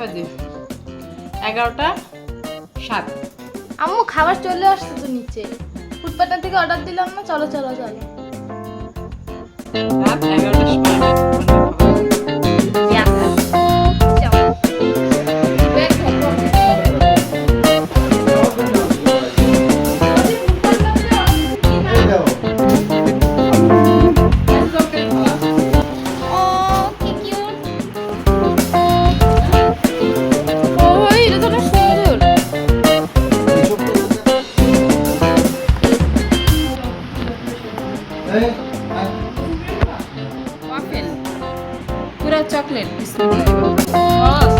বাজে? এগারোটা সাত। আম্মু খাবার চলে আসছে তো নিচে। ফুটপাতা থেকে অর্ডার দিলাম না চলো চলো চলো। রাত এগারোটার সময়। পুরা চকলেট বিস্কুট